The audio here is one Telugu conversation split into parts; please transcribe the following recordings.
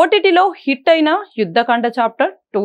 ఓటీటీలో హిట్ అయిన యుద్ధకాండ చాప్టర్ టూ.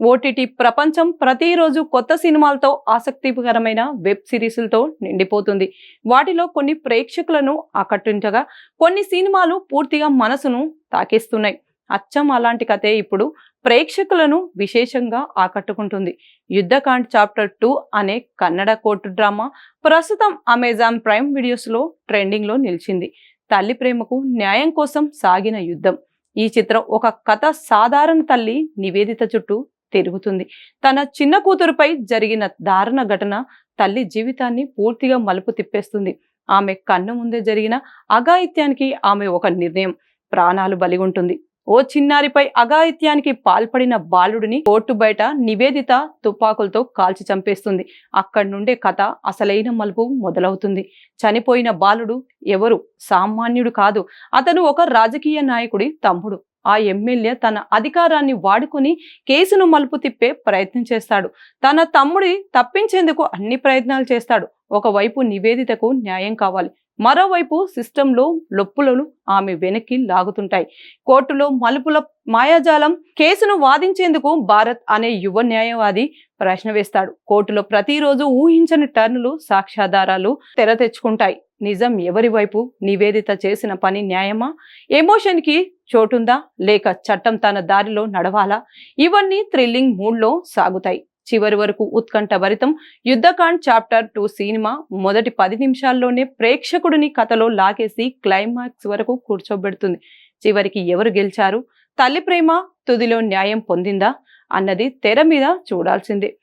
ఓటీటీ ప్రపంచం ప్రతిరోజు కొత్త సినిమాలతో ఆసక్తికరమైన వెబ్ సిరీస్లతో నిండిపోతుంది. వాటిలో కొన్ని ప్రేక్షకులను ఆకట్టించగా కొన్ని సినిమాలు పూర్తిగా మనసును తాకేస్తున్నాయి. అచ్చం అలాంటి కథే ఇప్పుడు ప్రేక్షకులను విశేషంగా ఆకట్టుకుంటుంది. యుద్ధకాండ్ చాప్టర్ టూ అనే కన్నడ కోర్టు డ్రామా ప్రస్తుతం అమెజాన్ ప్రైమ్ వీడియోస్లో ట్రెండింగ్లో నిలిచింది. తల్లి ప్రేమకు న్యాయం కోసం సాగిన యుద్ధం. ఈ చిత్రం ఒక కథ సాధారణ తల్లి నివేదిత చుట్టూ తిరుగుతుంది. తన చిన్న కూతురుపై జరిగిన దారుణ ఘటన తల్లి జీవితాన్ని పూర్తిగా మలుపు తిప్పేస్తుంది. ఆమె కన్ను ముందే జరిగిన అఘాయిత్యానికి ఆమె ఒక నిర్ణయం. ప్రాణాలు బలిగుంటుంది. ఓ చిన్నారిపై అఘాయిత్యానికి పాల్పడిన బాలుడిని కోర్టు బయట నివేదిత తుపాకులతో కాల్చి చంపేస్తుంది. అక్కడి నుండే కథ అసలైన మలుపు మొదలవుతుంది. చనిపోయిన బాలుడు ఎవరు? సామాన్యుడు కాదు. అతను ఒక రాజకీయ నాయకుడి తమ్ముడు. ఆ ఎమ్మెల్యే తన అధికారాన్ని వాడుకొని కేసును మలుపు తిప్పే ప్రయత్నం చేస్తాడు. తన తమ్ముడి తప్పించేందుకు అన్ని ప్రయత్నాలు చేస్తాడు. ఒకవైపు నివేదితకు న్యాయం కావాలి. మరోవైపు సిస్టంలో లొప్పులను ఆమె వెనక్కి లాగుతుంటాయి. కోర్టులో మలుపుల మాయాజాలం కేసును వాదించేందుకు భారత్ అనే యువ న్యాయవాది ప్రశ్న వేస్తాడు. కోర్టులో ప్రతిరోజు ఊహించని టర్నులు సాక్ష్యాధారాలు తెర తెచ్చుకుంటాయి. నిజం ఎవరి వైపు నివేదిత చేసిన పని న్యాయమా? ఎమోషన్కి చోటుందా? లేక చట్టం తన దారిలో నడవాలా? ఇవన్నీ థ్రిల్లింగ్ మూడ్లో సాగుతాయి. చివరి వరకు ఉత్కంఠ భరితం. యుద్ధకాండ్ చాప్టర్ టూ సినిమా మొదటి పది నిమిషాల్లోనే ప్రేక్షకుడిని కథలో లాగేసి క్లైమాక్స్ వరకు కూర్చోబెడుతుంది. చివరికి ఎవరు గెలిచారు? తల్లి ప్రేమ తుదిలో న్యాయం పొందిందా? అన్నది తెర మీద చూడాల్సిందే.